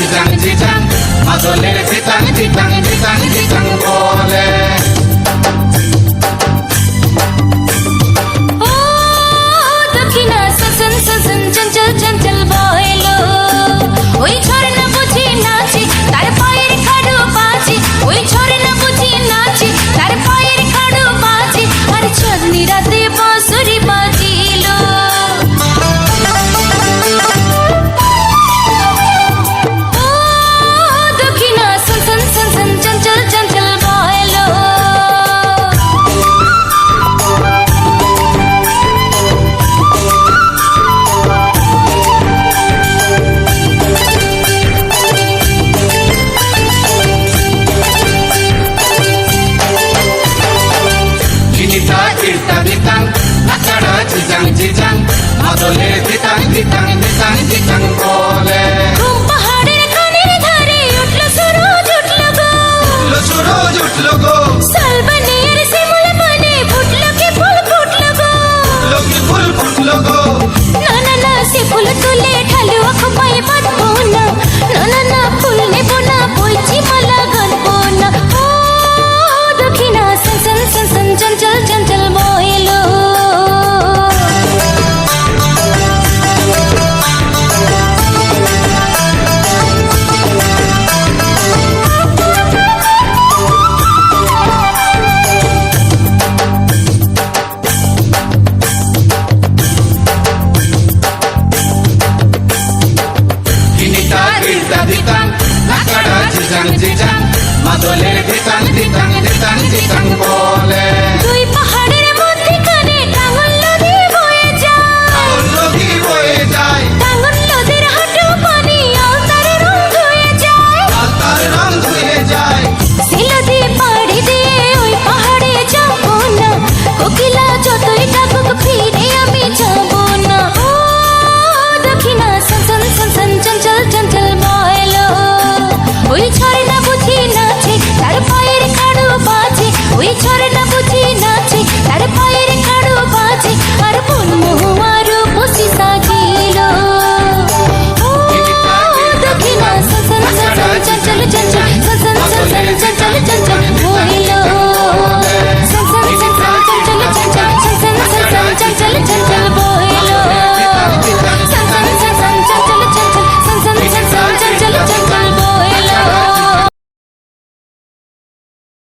জিজাং জিজাং মাদলের জিতাং জিতাং জিতাং জিতাং বলে। সজন সজন ওই ঝর্ণা বুঝি নাচে, তার ওই ঝর্ণা বুঝি নাচে, তার ধারে উঠল সুরজ উঠল গো। সালবানিয়ার দিতাম দিতাম নাকাড়া জিজান জিজান মাদলের দিতাম দিতাম দিতাম দিতাম বল বছর